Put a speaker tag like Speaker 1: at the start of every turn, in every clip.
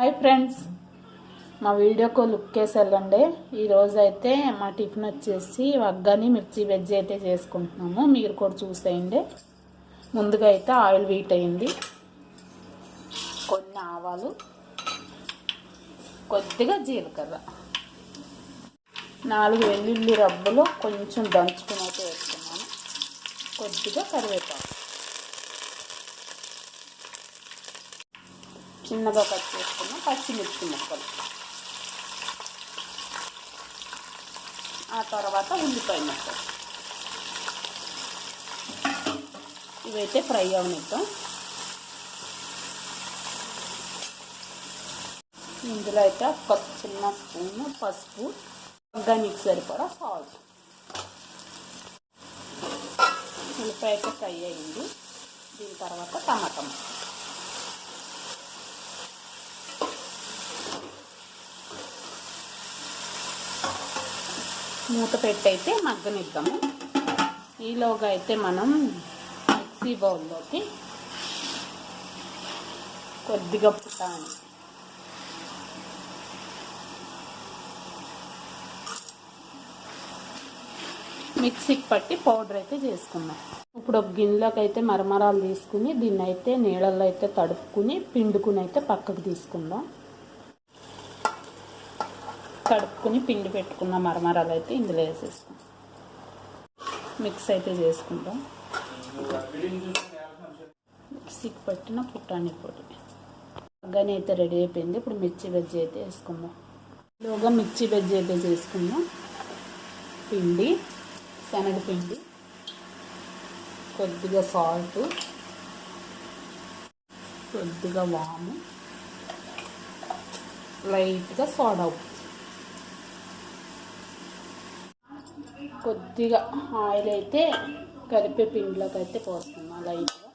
Speaker 1: Hi friends మా వీడియోకు look వేసి వెళ్ళండి ఈరోజు అయితే మా టిఫిన్ వచ్చేసి వగ్గని మిర్చి వెజ్ అయితే చేసుకుంటున్నాము. మీరు కూడా చూసేయండి. ముందుగా అయితే ఆయిల్ వీట్ అయింది. కొన్ని ఆవాలు కొద్దిగా జీలకర్ర నాలుగు వెల్లుల్లి రబ్బలు కొంచెం దంచుకుని అయితే వేసుకున్నాను. కొద్దిగా కరివేపాకు. చిన్నగా కట్ చేసుకున్న పచ్చిమిర్చి ముక్కలు. ఆ తర్వాత ఉల్లిపాయ ముక్కలు. ఇవైతే ఫ్రై అవనిద్దాం. ఇందులో అయితే ఒక చిన్న స్పూన్ పసుపు దానికి సరిపడా సాల్ట్. ఉల్లిపాయ అయితే ఫ్రై అయింది. దీని తర్వాత టమాటా మూత పెట్టయితే మగ్గనిద్దాము. ఈలోగా అయితే మనం మిక్సీ బౌల్లోకి కొద్దిగా పుట్టాలి. మిక్సీకి పట్టి పౌడర్ అయితే చేసుకున్నాం ఇప్పుడు ఒక గిన్నెలోకి అయితే మరమరాలు తీసుకుని దీన్ని అయితే నీళ్ళల్లో అయితే తడుపుకుని పిండుకుని అయితే పక్కకు తీసుకుందాం. కడుక్కుని పిండి పెట్టుకున్న మరమరాలు అయితే ఇందులో వేసేస్తాం. మిక్స్ అయితే చేసుకుంటాం. మిక్సీకి పట్టిన పుట్టాని పొడి. అగ్గని అయితే రెడీ అయిపోయింది. ఇప్పుడు మిర్చి వెజ్ అయితే వేసుకుందాం. లోగా మిర్చి వెజ్ అయితే చేసుకుందాం. పిండి శనగపిండి కొద్దిగా సాల్ట్ కొద్దిగా వాము లైట్గా సోడా ఉప్పు. కొద్దిగా ఆయిల్ అయితే కలిపే పిండిలోకి అయితే పోస్తున్నాం లైట్గా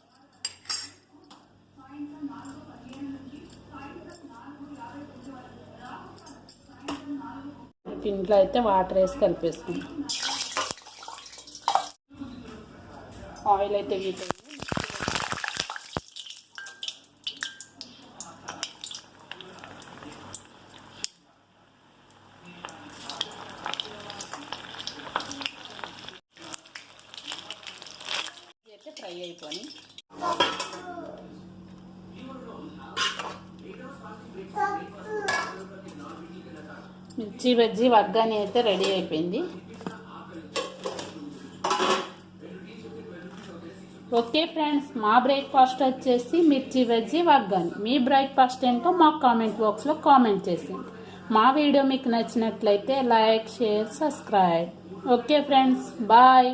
Speaker 1: పిండిలో అయితే వాటర్ వేసి కలిపేసుకుంటాం ఆయిల్ అయితే వీటి అయితే మిర్చి బజ్జీ వగ్గాని అయితే రెడీ అయిపోయింది. ఓకే ఫ్రెండ్స్ మా బ్రేక్ఫాస్ట్ వచ్చేసి మిర్చి బజ్జి వగ్గాని మీ బ్రేక్ఫాస్ట్ ఏంటో మా కామెంట్ బాక్స్లో కామెంట్ చేసింది మా వీడియో మీకు నచ్చినట్లయితే like share subscribe. Okay friends bye.